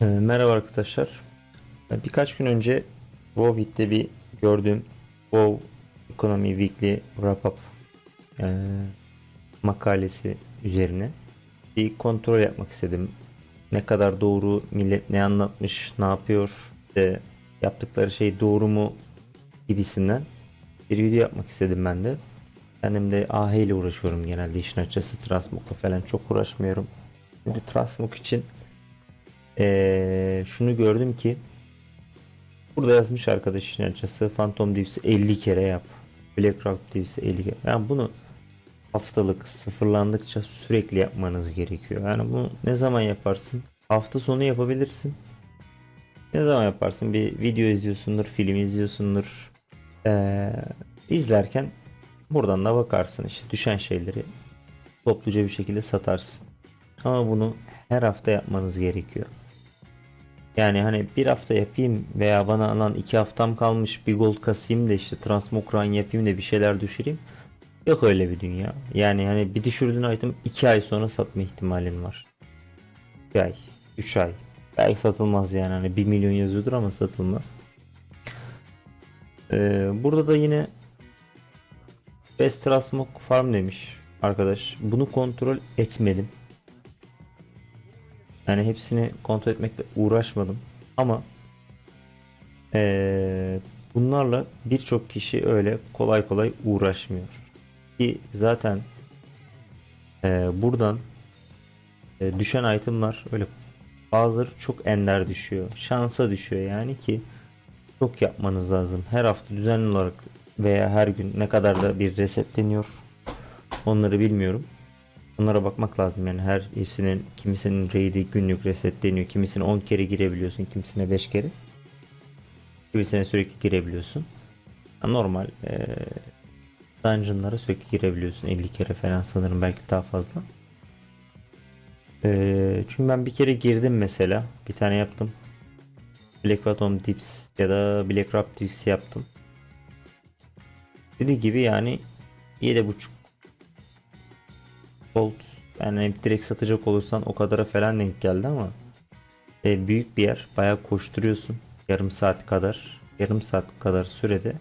Ee, merhaba arkadaşlar. Ee, Birkaç gün önce Wowit'te bir gördüğüm Wow Economy Weekly Wrap Up ee, makalesi üzerine bir kontrol yapmak istedim. Ne kadar doğru, millet ne anlatmış, ne yapıyor, işte yaptıkları şey doğru mu gibisinden bir video yapmak istedim ben de. Kendim de AH ile uğraşıyorum genelde işin açıkçası. Transmog'la falan çok uğraşmıyorum. Çünkü Transmog için ee, şunu gördüm ki burada yazmış arkadaş işin açıkçası Phantom Divs'i 50 kere yap. BlackRock Divs'i 50 kere. Yani bunu haftalık sıfırlandıkça sürekli yapmanız gerekiyor. Yani bunu ne zaman yaparsın? Hafta sonu yapabilirsin. Ne zaman yaparsın? Bir video izliyorsundur, film izliyorsundur. Ee, izlerken buradan da bakarsın işte düşen şeyleri topluca bir şekilde satarsın. Ama bunu her hafta yapmanız gerekiyor. Yani hani bir hafta yapayım veya bana alan iki haftam kalmış bir gold kasayım da işte transmokran yapayım da bir şeyler düşüreyim. Yok öyle bir dünya. Yani hani bir düşürdüğün item 2 ay sonra satma ihtimalin var. 2 ay, 3 ay. Belki satılmaz yani hani 1 milyon yazıyordur ama satılmaz. Ee, burada da yine Best Transmog Farm demiş arkadaş. Bunu kontrol etmedim. Yani hepsini kontrol etmekle uğraşmadım. Ama eee, bunlarla birçok kişi öyle kolay kolay uğraşmıyor. Ki zaten eee, buradan eee, düşen itemlar öyle bazıları çok ender düşüyor. Şansa düşüyor yani ki çok yapmanız lazım. Her hafta düzenli olarak veya her gün ne kadar da bir resetleniyor onları bilmiyorum. Bunlara bakmak lazım yani her hepsinin kimisinin raid'i günlük resetleniyor. Kimisine 10 kere girebiliyorsun, kimisine 5 kere. Kimisine sürekli girebiliyorsun. Normal eee dungeonlara sürekli girebiliyorsun 50 kere falan sanırım belki daha fazla. Eee, çünkü ben bir kere girdim mesela. Bir tane yaptım. Black Phantom Dips ya da Black Rap Dips yaptım. Dediği gibi yani 7.5 Gold yani direkt satacak olursan o kadara falan denk geldi ama e, büyük bir yer bayağı koşturuyorsun yarım saat kadar. Yarım saat kadar sürede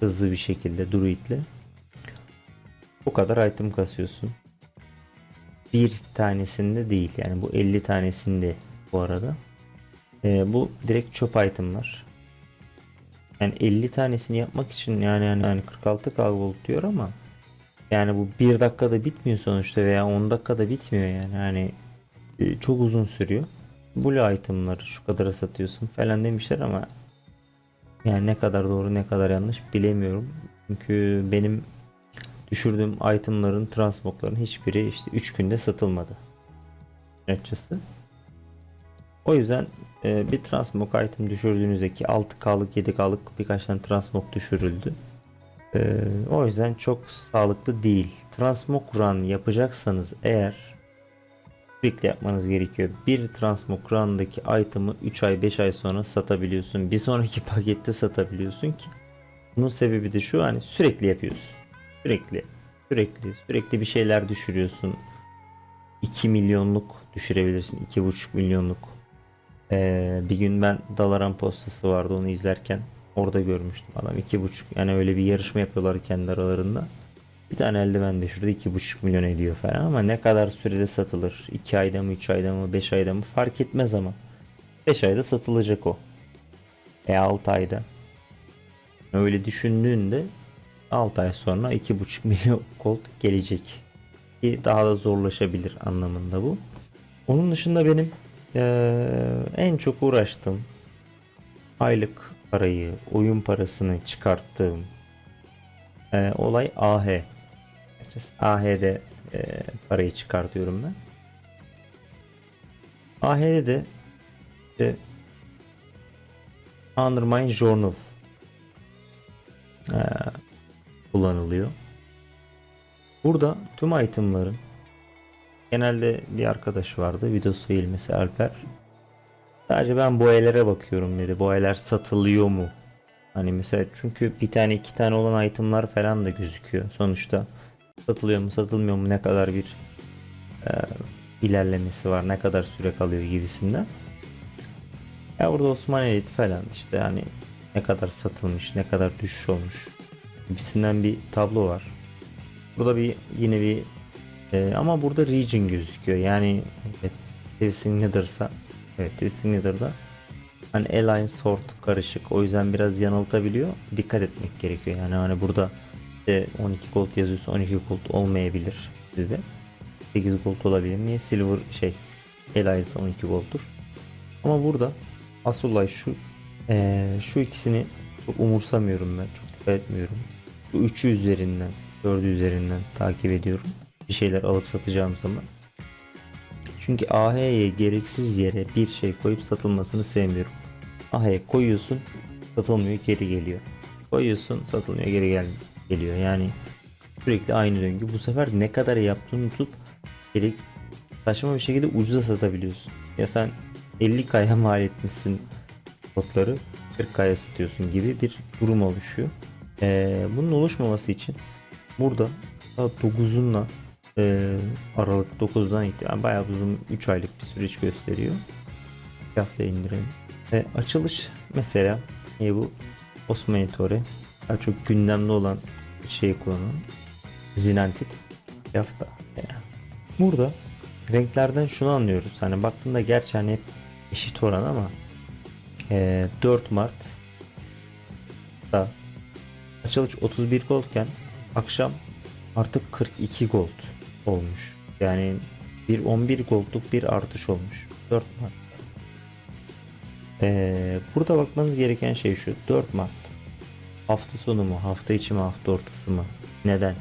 hızlı bir şekilde druidle o kadar item kasıyorsun. Bir tanesinde değil yani bu 50 tanesinde bu arada. E, bu direkt çöp itemlar. Yani 50 tanesini yapmak için yani yani, yani 46k gold diyor ama yani bu bir dakikada bitmiyor sonuçta veya 10 dakikada bitmiyor yani. Hani e, çok uzun sürüyor. Blue itemları şu kadara satıyorsun falan demişler ama yani ne kadar doğru ne kadar yanlış bilemiyorum. Çünkü benim düşürdüğüm itemların transmogların hiçbiri işte 3 günde satılmadı. Açıkçası. O yüzden e, bir transmog item düşürdüğünüzde ki 6K'lık 7K'lık birkaç tane transmog düşürüldü. Ee, o yüzden çok sağlıklı değil. Transmog run yapacaksanız eğer sürekli yapmanız gerekiyor. Bir transmog run'daki item'ı 3 ay 5 ay sonra satabiliyorsun. Bir sonraki pakette satabiliyorsun ki bunun sebebi de şu hani sürekli yapıyorsun. Sürekli sürekli sürekli bir şeyler düşürüyorsun. 2 milyonluk düşürebilirsin. 2,5 milyonluk. Ee, bir gün ben Dalaran postası vardı onu izlerken Orada görmüştüm adam iki buçuk yani öyle bir yarışma yapıyorlar kendi aralarında. Bir tane eldiven düşürdü iki buçuk milyon ediyor falan ama ne kadar sürede satılır? 2 ayda mı 3 ayda mı 5 ayda mı fark etmez ama. 5 ayda satılacak o. E 6 ayda. Öyle düşündüğünde 6 ay sonra 2,5 milyon gold gelecek. Ki daha da zorlaşabilir anlamında bu. Onun dışında benim eee, en çok uğraştığım aylık parayı, oyun parasını çıkarttığım e, olay AH. AH'de e, parayı çıkartıyorum ben. AH'de de işte Undermine Journal e, kullanılıyor. Burada tüm itemların genelde bir arkadaş vardı. Videosu ilmesi Alper. Sadece ben boyelere bakıyorum dedi. Boyeler satılıyor mu? Hani mesela çünkü bir tane iki tane olan itemlar falan da gözüküyor. Sonuçta satılıyor mu satılmıyor mu ne kadar bir e, ilerlemesi var ne kadar süre kalıyor gibisinden. Ya burada Osmaniyet falan işte hani ne kadar satılmış, ne kadar düşüş olmuş gibisinden bir tablo var. Burada bir yine bir e, ama burada region gözüküyor. Yani evet, Twisting Nether'sa evet Nether'da hani Alliance Sword karışık. O yüzden biraz yanıltabiliyor. Dikkat etmek gerekiyor. Yani hani burada işte 12 gold yazıyorsa 12 gold olmayabilir sizde. 8 gold olabilir. Niye silver şey Alliance 12 gold'dur. Ama burada asıl olay şu eee, şu ikisini çok umursamıyorum ben. Çok dikkat etmiyorum. Bu üçü üzerinden, dördü üzerinden takip ediyorum. Bir şeyler alıp satacağım zaman. Çünkü AH'ye gereksiz yere bir şey koyup satılmasını sevmiyorum. AH'ye koyuyorsun, satılmıyor, geri geliyor. Koyuyorsun, satılmıyor, geri gel geliyor. Yani sürekli aynı döngü. Bu sefer ne kadar yaptığını tutup geri saçma bir şekilde ucuza satabiliyorsun. Ya sen 50 kaya mal etmişsin botları 40 kaya satıyorsun gibi bir durum oluşuyor. Ee, bunun oluşmaması için burada 9'unla e, Aralık 9'dan itibaren bayağı uzun 3 aylık bir süreç gösteriyor. Bir hafta indirelim. Ve açılış mesela e, bu Osmanitore daha çok gündemde olan şeyi kullanan Zinantit bir hafta. Yani. Burada renklerden şunu anlıyoruz. Hani baktığında gerçi hani hep eşit oran ama e, 4 Mart da açılış 31 goldken akşam artık 42 gold olmuş. Yani bir 11 goldluk bir artış olmuş. 4 Mart. Ee, burada bakmanız gereken şey şu. 4 Mart. Hafta sonu mu? Hafta içi mi? Hafta ortası mı? Neden?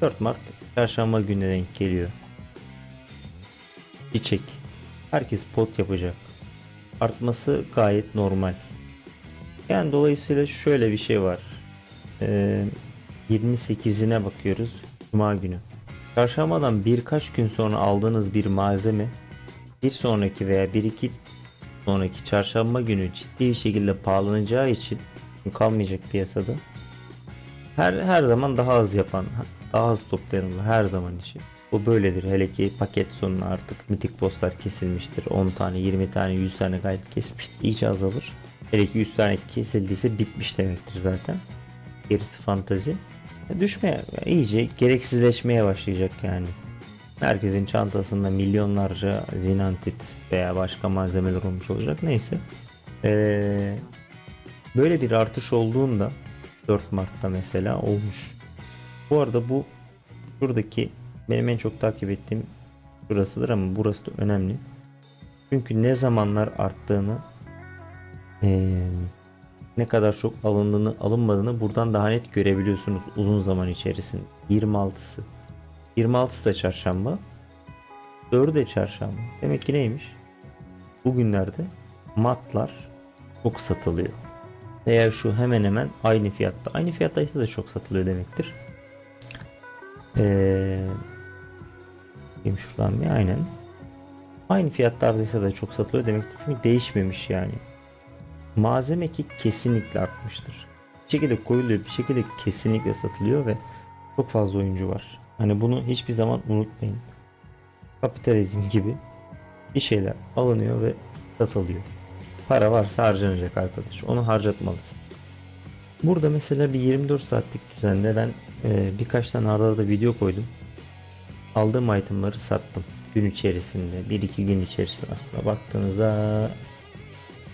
4 Mart çarşamba gününe denk geliyor. Çiçek. Herkes pot yapacak. Artması gayet normal. Yani dolayısıyla şöyle bir şey var. Ee, 28'ine bakıyoruz. Cuma günü. Çarşambadan birkaç gün sonra aldığınız bir malzeme bir sonraki veya bir iki sonraki çarşamba günü ciddi bir şekilde pahalanacağı için kalmayacak piyasada. Her her zaman daha az yapan, daha az toplayan her zaman için. Bu böyledir. Hele ki paket sonuna artık mitik bosslar kesilmiştir. 10 tane, 20 tane, 100 tane gayet kesmiştir. İyice azalır. Hele ki 100 tane kesildiyse bitmiş demektir zaten. Gerisi fantazi. Düşmeye, iyice gereksizleşmeye başlayacak yani. Herkesin çantasında milyonlarca zinantit veya başka malzemeler olmuş olacak. Neyse. Ee, böyle bir artış olduğunda 4 Mart'ta mesela olmuş. Bu arada bu şuradaki benim en çok takip ettiğim burasıdır ama burası da önemli. Çünkü ne zamanlar arttığını ee, ne kadar çok alındığını alınmadığını buradan daha net görebiliyorsunuz uzun zaman içerisinde. 26'sı. 26'sı da çarşamba. 4'ü de çarşamba. Demek ki neymiş? Bugünlerde matlar çok satılıyor. Veya şu hemen hemen aynı fiyatta. Aynı fiyatta ise de çok satılıyor demektir. Ee, bakayım şuradan bir aynen. Aynı fiyatlardaysa da çok satılıyor demektir. Çünkü değişmemiş yani. Malzeme ki kesinlikle artmıştır. Bir şekilde koyuluyor, bir şekilde kesinlikle satılıyor ve çok fazla oyuncu var. Hani bunu hiçbir zaman unutmayın. Kapitalizm gibi bir şeyler alınıyor ve satılıyor. Para varsa harcanacak arkadaş. Onu harcatmalısın. Burada mesela bir 24 saatlik düzende ben e, birkaç tane arada da video koydum. Aldığım itemları sattım. Gün içerisinde. 1-2 gün içerisinde aslında baktığınızda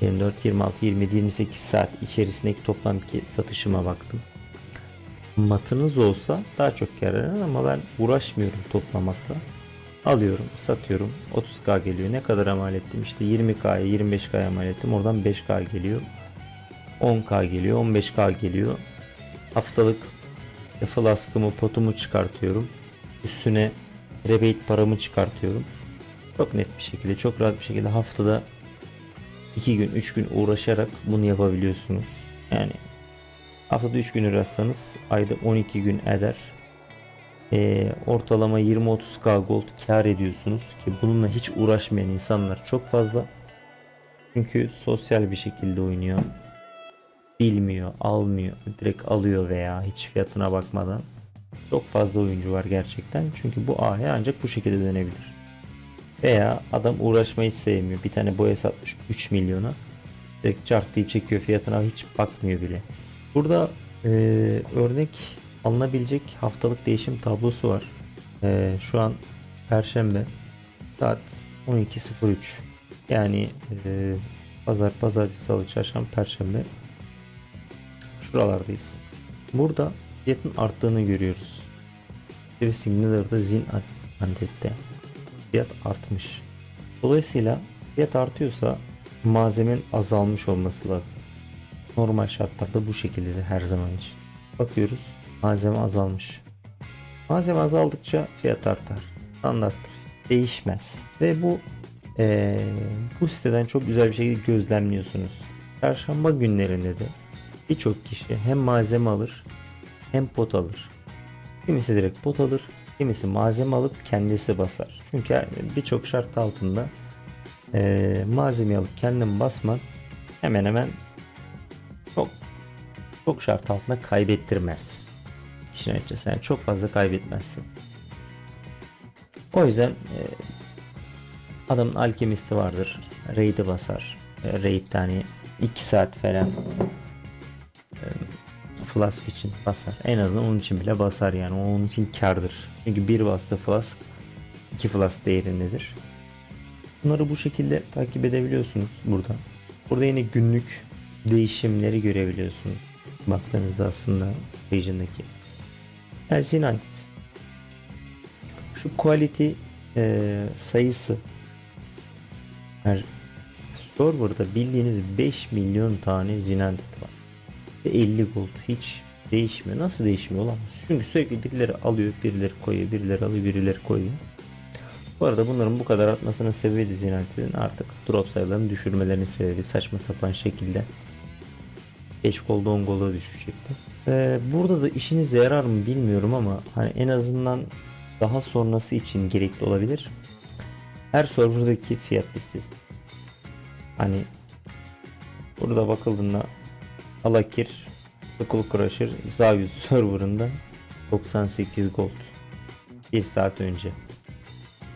24, 26, 27, 28 saat içerisindeki toplam satışıma baktım. Matınız olsa daha çok eder ama ben uğraşmıyorum toplamakla. Alıyorum, satıyorum. 30k geliyor. Ne kadar mal ettim? İşte 20k'ya, 25k'ya mal ettim. Oradan 5k geliyor. 10k geliyor, 15k geliyor. Haftalık flaskımı, potumu çıkartıyorum. Üstüne rebate paramı çıkartıyorum. Çok net bir şekilde, çok rahat bir şekilde haftada 2 gün 3 gün uğraşarak bunu yapabiliyorsunuz. Yani haftada 3 gün uğraşsanız ayda 12 gün eder. Ee, ortalama 20-30k gold kar ediyorsunuz ki bununla hiç uğraşmayan insanlar çok fazla. Çünkü sosyal bir şekilde oynuyor. Bilmiyor, almıyor, direkt alıyor veya hiç fiyatına bakmadan. Çok fazla oyuncu var gerçekten. Çünkü bu AH ancak bu şekilde dönebilir. Veya adam uğraşmayı sevmiyor. Bir tane boya satmış 3 milyona. Direkt cart diye çekiyor fiyatına hiç bakmıyor bile. Burada e, örnek alınabilecek haftalık değişim tablosu var. E, şu an Perşembe saat 12.03 yani e, pazar, pazartesi, salı, çarşamba, perşembe şuralardayız. Burada fiyatın arttığını görüyoruz. Bir Signalar'da Zin Antep'te fiyat artmış. Dolayısıyla fiyat artıyorsa malzemenin azalmış olması lazım. Normal şartlarda bu şekilde de her zaman için. Bakıyoruz malzeme azalmış. Malzeme azaldıkça fiyat artar. Standarttır. Değişmez. Ve bu eee, bu siteden çok güzel bir şekilde gözlemliyorsunuz. Çarşamba günlerinde de birçok kişi hem malzeme alır hem pot alır. Kimisi direkt pot alır, kimisi malzeme alıp kendisi basar. Çünkü birçok şart altında eee malzeme alıp kendin basman hemen hemen çok çok şart altında kaybettirmez. İşin açıkçası yani çok fazla kaybetmezsiniz. O yüzden e, adamın alkemisti vardır. Raid'i basar. E, Raid tane 2 saat falan e, flask için basar. En azından onun için bile basar yani. Onun için kardır. Çünkü bir bastı flask 2 flask değerindedir. Bunları bu şekilde takip edebiliyorsunuz burada. Burada yine günlük değişimleri görebiliyorsunuz. Baktığınızda aslında page'indeki. Yani Zinantit. Şu quality e, sayısı her serverda bildiğiniz 5 milyon tane Zinantit var. Ve 50 gold hiç değişmiyor. Nasıl değişmiyor olamaz? Çünkü sürekli birileri alıyor, birileri koyuyor, birileri alıyor, birileri koyuyor. Bu arada bunların bu kadar artmasının sebebi de Zinantit'in artık drop sayılarını düşürmelerinin sebebi saçma sapan şekilde 5 golda 10 golda düşecekti. Ee, burada da işinize yarar mı bilmiyorum ama hani en azından daha sonrası için gerekli olabilir. Her serverdaki fiyat listesi. Hani burada bakıldığında Alakir, Skull Crusher, Zavius serverında 98 gold. 1 saat önce.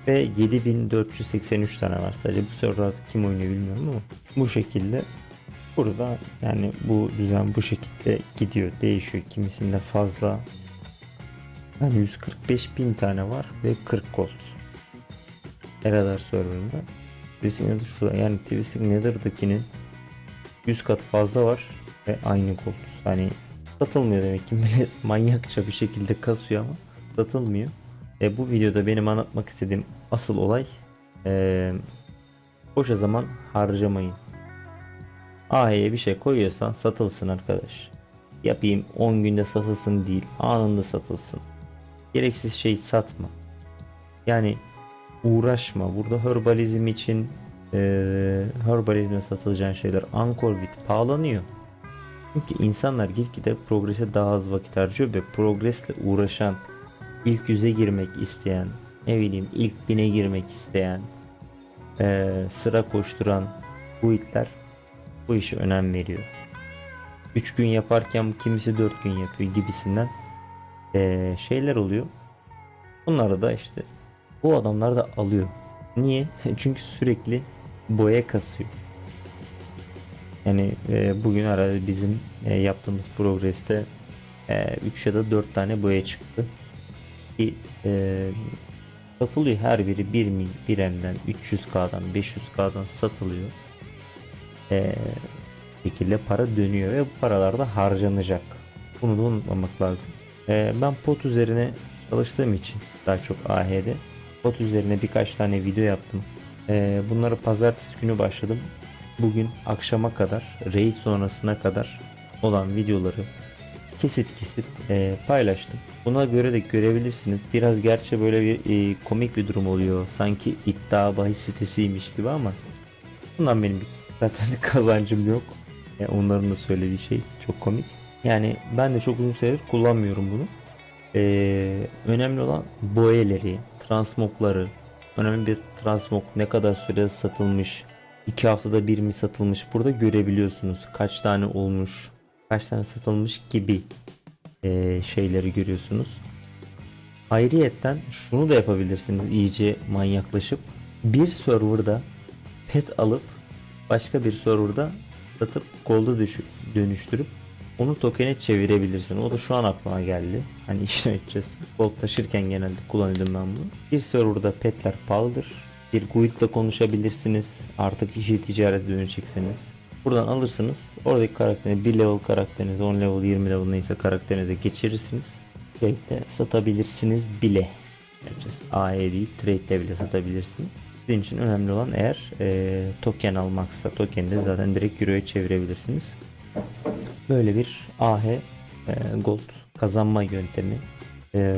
Ve 7483 tane var. Sadece bu serverda kim oynuyor bilmiyorum ama bu şekilde burada yani bu düzen bu şekilde gidiyor. Değişiyor. Kimisinde fazla. Yani 145 bin tane var ve 40 gold. Eradar serverında. Twisting Nether şurada. Yani Twisting Nether'dakinin 100 katı fazla var ve aynı gold hani satılmıyor demek ki manyakça bir şekilde kasıyor ama satılmıyor e, bu videoda benim anlatmak istediğim asıl olay e, boşa zaman harcamayın AH'ye bir şey koyuyorsan satılsın arkadaş. Yapayım 10 günde satılsın değil anında satılsın. Gereksiz şey satma. Yani uğraşma. Burada herbalizm için e, herbalizmle satılacağın şeyler Ankorvit pahalanıyor. Çünkü insanlar gitgide progrese daha az vakit harcıyor ve progresle uğraşan ilk yüze girmek isteyen ne bileyim ilk bine girmek isteyen e, sıra koşturan bu itler bu işe önem veriyor. 3 gün yaparken kimisi 4 gün yapıyor gibisinden eee, şeyler oluyor. Bunları da işte bu adamlar da alıyor. Niye? Çünkü sürekli boya kasıyor. Yani eee, bugün herhalde bizim eee, yaptığımız progreste 3 ya da 4 tane boya çıktı. Ki eee, satılıyor her biri 1 mil, 1 M'den 300k'dan 500k'dan satılıyor eee, şekilde para dönüyor ve bu paralar da harcanacak. Bunu da unutmamak lazım. Eee, ben pot üzerine çalıştığım için daha çok AH'de pot üzerine birkaç tane video yaptım. Eee, bunları pazartesi günü başladım. Bugün akşama kadar, raid sonrasına kadar olan videoları kesit kesit eee, paylaştım. Buna göre de görebilirsiniz. Biraz gerçi böyle bir eee, komik bir durum oluyor. Sanki iddia bahis sitesiymiş gibi ama bundan benim zaten kazancım yok. Yani onların da söylediği şey çok komik. Yani ben de çok uzun süredir kullanmıyorum bunu. Ee, önemli olan boyeleri, transmogları, önemli bir transmog ne kadar sürede satılmış, iki haftada bir mi satılmış burada görebiliyorsunuz. Kaç tane olmuş, kaç tane satılmış gibi ee, şeyleri görüyorsunuz. Ayrıyetten şunu da yapabilirsiniz iyice manyaklaşıp bir serverda pet alıp başka bir serverda satıp gold'a dönüştürüp onu token'e çevirebilirsin. O da şu an aklıma geldi. Hani işin açıkçası. Gold taşırken genelde kullanıyordum ben bunu. Bir serverda petler pahalıdır. Bir guild'la konuşabilirsiniz. Artık işi ticarete dönecekseniz. Buradan alırsınız. Oradaki karakterini bir level karakterinize 10 level 20 level neyse karakterinize geçirirsiniz. Trade'de satabilirsiniz bile. Yapacağız. AE değil trade'de bile satabilirsiniz. Sizin için önemli olan eğer e, token almaksa tokeni de zaten direkt euroya çevirebilirsiniz. Böyle bir AH e, Gold kazanma yöntemi. E,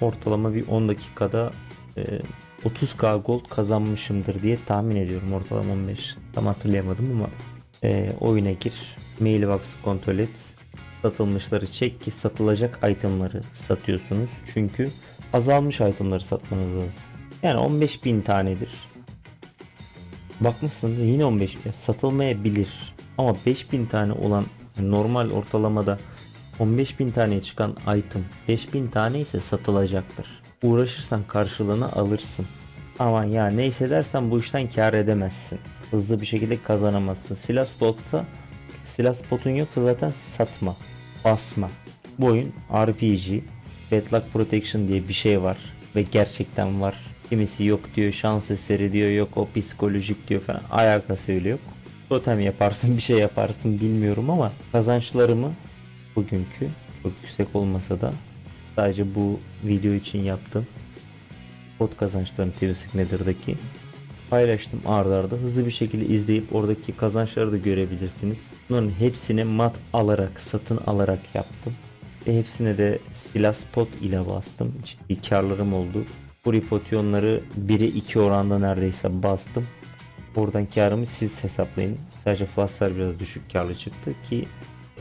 ortalama bir 10 dakikada e, 30k gold kazanmışımdır diye tahmin ediyorum. Ortalama 15. Tam hatırlayamadım ama e, oyuna gir. Mailbox'ı kontrol et. Satılmışları çek ki satılacak itemları satıyorsunuz. Çünkü azalmış itemları satmanız lazım. Yani 15 bin tanedir. Bakmışsın yine 15 bin satılmayabilir. Ama 5000 tane olan normal ortalamada 15 bin taneye çıkan item 5000 tane ise satılacaktır. Uğraşırsan karşılığını alırsın. Aman ya neyse dersen bu işten kar edemezsin. Hızlı bir şekilde kazanamazsın. Silah spotsa silah spotun yoksa zaten satma. Basma. Bu oyun RPG. Bad Luck Protection diye bir şey var. Ve gerçekten var. Kimisi yok diyor şans eseri diyor yok o psikolojik diyor falan. Alakası bile yok. Totem yaparsın bir şey yaparsın bilmiyorum ama kazançlarımı bugünkü çok yüksek olmasa da sadece bu video için yaptım. Pot kazançlarını TV Signature'daki paylaştım arda arda hızlı bir şekilde izleyip oradaki kazançları da görebilirsiniz. Bunların hepsini mat alarak satın alarak yaptım. Ve hepsine de silah spot ile bastım. Ciddi karlarım oldu. Bu ripotyonları 1'e 2 oranda neredeyse bastım. Oradan karımı siz hesaplayın. Sadece Flassar biraz düşük karlı çıktı ki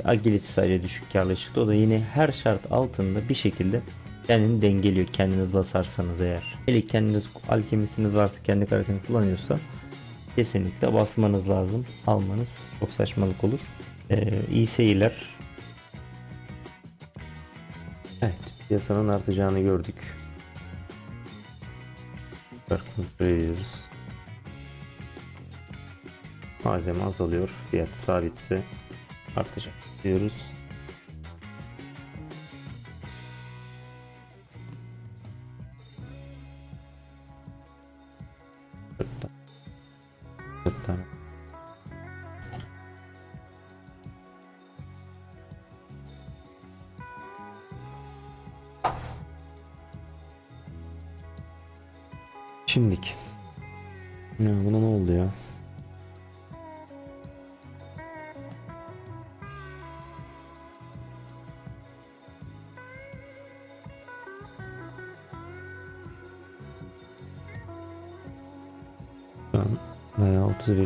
Agility sadece düşük karlı çıktı. O da yine her şart altında bir şekilde kendini dengeliyor kendiniz basarsanız eğer. Hele kendiniz alkemisiniz varsa kendi karakterini kullanıyorsa kesinlikle basmanız lazım. Almanız çok saçmalık olur. Ee, iyi seyirler. Evet piyasanın artacağını gördük. Kontrol ediyoruz. Malzeme azalıyor. Fiyat sabitse artacak diyoruz.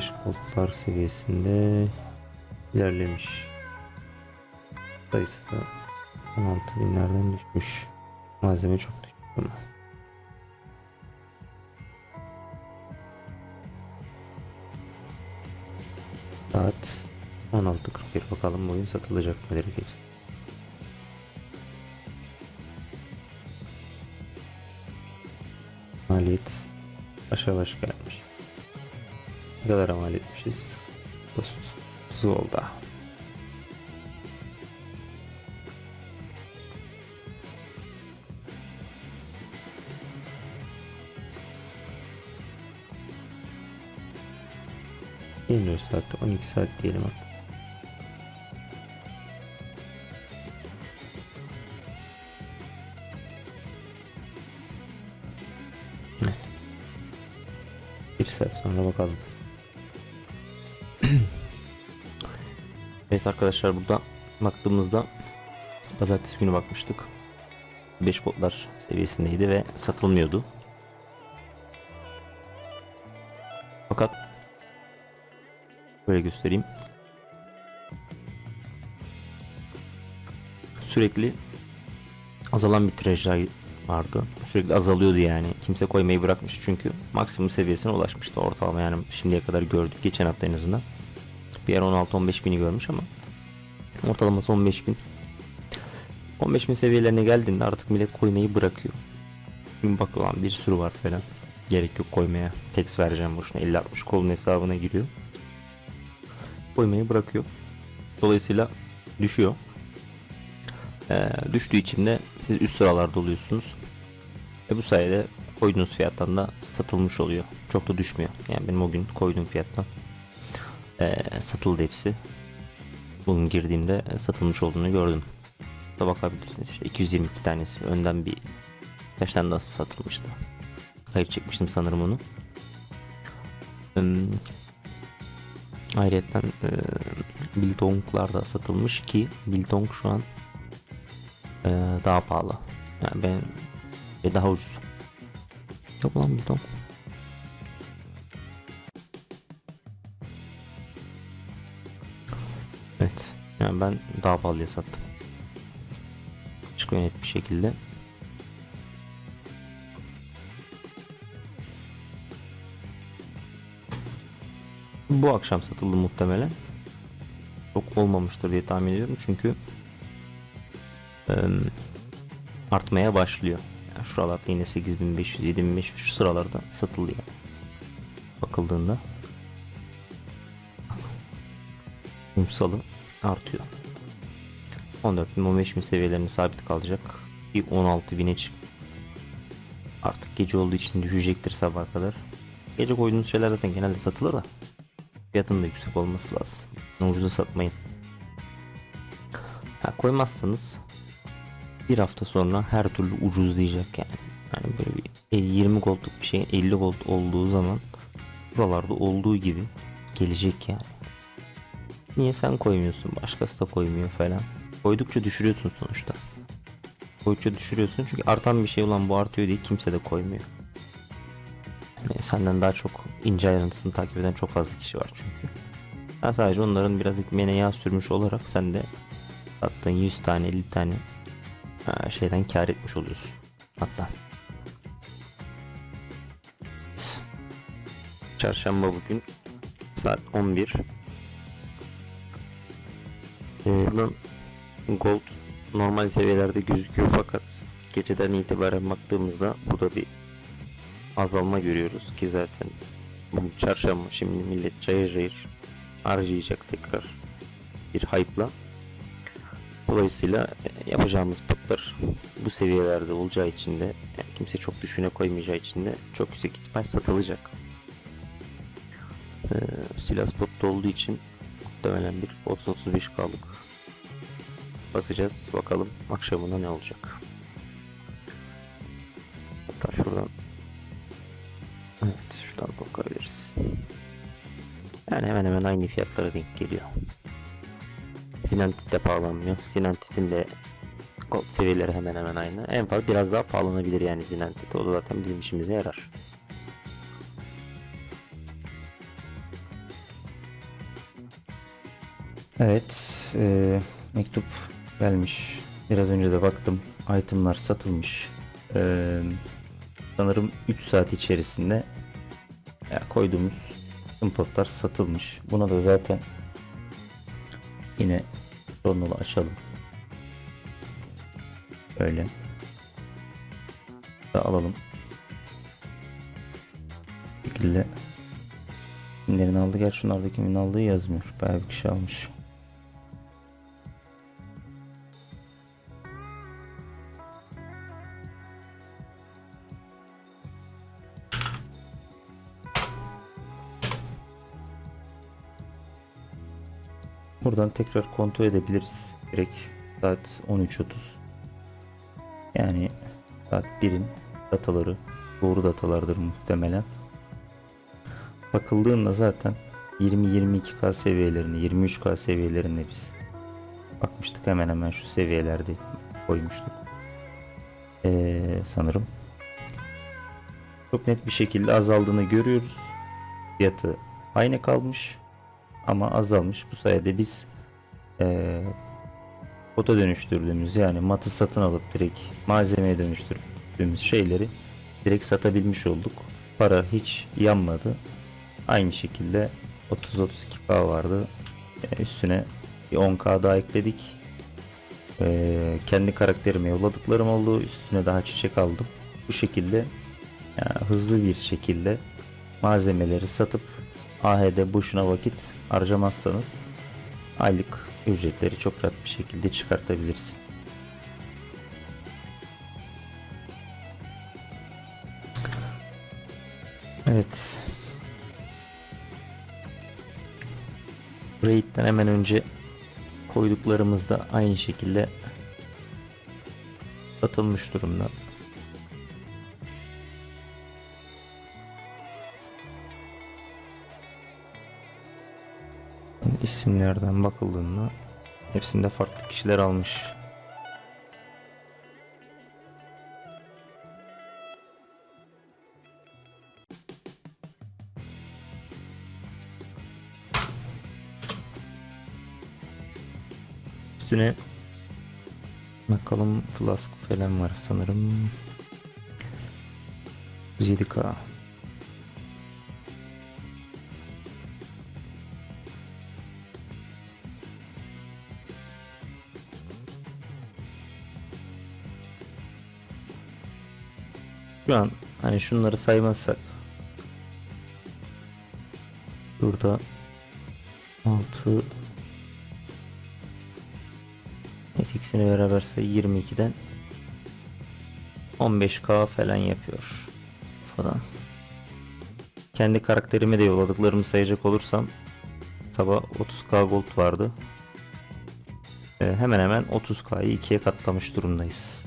35 goldlar seviyesinde ilerlemiş. Sayısı da 16 binlerden düşmüş. Malzeme çok ama. Saat 16.41 bakalım oyun satılacak mı direkt hepsi. Maliyet aşağı baş gelmiş. Ne kadar mal etmişiz? 30 oldu. Bilmiyoruz saatte 12 saat diyelim artık. Evet. Bir saat sonra bakalım. Evet arkadaşlar burada baktığımızda pazartesi günü bakmıştık. 5 kodlar seviyesindeydi ve satılmıyordu. Fakat Böyle göstereyim. Sürekli azalan bir tirajlar vardı. Sürekli azalıyordu yani. Kimse koymayı bırakmış çünkü maksimum seviyesine ulaşmıştı ortalama yani şimdiye kadar gördük geçen hafta en azından. Bir yer 16-15 bini görmüş ama ortalaması 15 bin. 15 bin seviyelerine geldiğinde artık millet koymayı bırakıyor. Şimdi bak ulan bir sürü var falan. Gerek yok koymaya. Text vereceğim boşuna 50-60 kolun hesabına giriyor. Koymayı bırakıyor. Dolayısıyla düşüyor. Ee, düştüğü için de siz üst sıralarda oluyorsunuz. Ve bu sayede koyduğunuz fiyattan da satılmış oluyor. Çok da düşmüyor. Yani benim o gün koyduğum fiyattan ee, satıldı hepsi. Bugün girdiğimde e, satılmış olduğunu gördüm. Da bakabilirsiniz işte 222 tanesi önden bir kaç tane daha satılmıştı. Hayır çekmiştim sanırım onu. Hmm. Ayrıca e, Biltong'lar da satılmış ki Biltong şu an e, daha pahalı. Yani ben ve daha ucuz. Yok lan Biltong. Yani ben daha pahalıya sattım. Açık ve net bir şekilde. Bu akşam satıldı muhtemelen. Çok olmamıştır diye tahmin ediyorum çünkü artmaya başlıyor. Yani şuralarda yine 8500 7500 şu sıralarda satıldı yani. Bakıldığında kumsalı artıyor. 14 bin 15 bin seviyelerinde sabit kalacak. Bir 16 bine çık. Artık gece olduğu için düşecektir sabaha kadar. Gece koyduğunuz şeyler zaten genelde satılır da. Fiyatın da yüksek olması lazım. Ucuza satmayın. Ha, koymazsanız bir hafta sonra her türlü ucuzlayacak yani. Yani böyle bir e, 20 goldluk bir şey 50 gold olduğu zaman buralarda olduğu gibi gelecek yani. Niye sen koymuyorsun? Başkası da koymuyor falan. Koydukça düşürüyorsun sonuçta. Koydukça düşürüyorsun çünkü artan bir şey olan bu artıyor diye kimse de koymuyor. Yani senden daha çok ince ayrıntısını takip eden çok fazla kişi var çünkü. Sen sadece onların biraz ekmeğine yağ sürmüş olarak sen de sattığın 100 tane 50 tane şeyden kar etmiş oluyorsun. Hatta. Çarşamba bugün saat 11 ee, bunun gold normal seviyelerde gözüküyor fakat geceden itibaren baktığımızda burada bir azalma görüyoruz ki zaten çarşamba şimdi millet cayır cayır harcayacak tekrar bir hype'la. Dolayısıyla e, yapacağımız potlar bu seviyelerde olacağı için de yani kimse çok düşüne koymayacağı için de çok yüksek ihtimal satılacak. Ee, silah spotta olduğu için muhtemelen bir 30-35 kalık basacağız. Bakalım akşamına ne olacak. Hatta şuradan Evet şuradan bakabiliriz. Yani hemen hemen aynı fiyatlara denk geliyor. Sinantit de pahalanmıyor. Sinantit'in de gold seviyeleri hemen hemen aynı. En fazla biraz daha pahalanabilir yani Sinantit. O da zaten bizim işimize yarar. Evet, e, mektup gelmiş. Biraz önce de baktım. Itemlar satılmış. E, sanırım 3 saat içerisinde ya, koyduğumuz impotlar satılmış. Buna da zaten yine sonunu açalım. Böyle. Da alalım. Bu şekilde kimlerin aldı? Gerçi şunlarda kimin aldığı yazmıyor. Bayağı bir kişi almış. Buradan tekrar kontrol edebiliriz. Direkt saat 13.30. Yani saat 1'in dataları doğru datalardır muhtemelen. Bakıldığında zaten 20-22K seviyelerinde 23K seviyelerinde biz bakmıştık hemen hemen şu seviyelerde koymuştuk. Ee, sanırım. Çok net bir şekilde azaldığını görüyoruz. Fiyatı aynı kalmış ama azalmış. Bu sayede biz eee bota dönüştürdüğümüz yani matı satın alıp direkt malzemeye dönüştürdüğümüz şeyleri direkt satabilmiş olduk. Para hiç yanmadı. Aynı şekilde 30-32k vardı. Ee, üstüne bir 10k daha ekledik. Ee, kendi karakterime yolladıklarım oldu. Üstüne daha çiçek aldım. Bu şekilde Yani hızlı bir şekilde malzemeleri satıp AH'de boşuna vakit harcamazsanız aylık ücretleri çok rahat bir şekilde çıkartabilirsiniz. Evet. Raid'den hemen önce koyduklarımız da aynı şekilde satılmış durumda. İsimlerden bakıldığında hepsinde farklı kişiler almış. Üstüne bakalım flask falan var sanırım. 7K. Şu an hani şunları saymazsak burada 6 Neyse ikisini beraber say 22'den 15k falan yapıyor falan. Kendi karakterime de yolladıklarımı sayacak olursam sabah 30k gold vardı. Ee, hemen hemen 30k'yı ikiye katlamış durumdayız.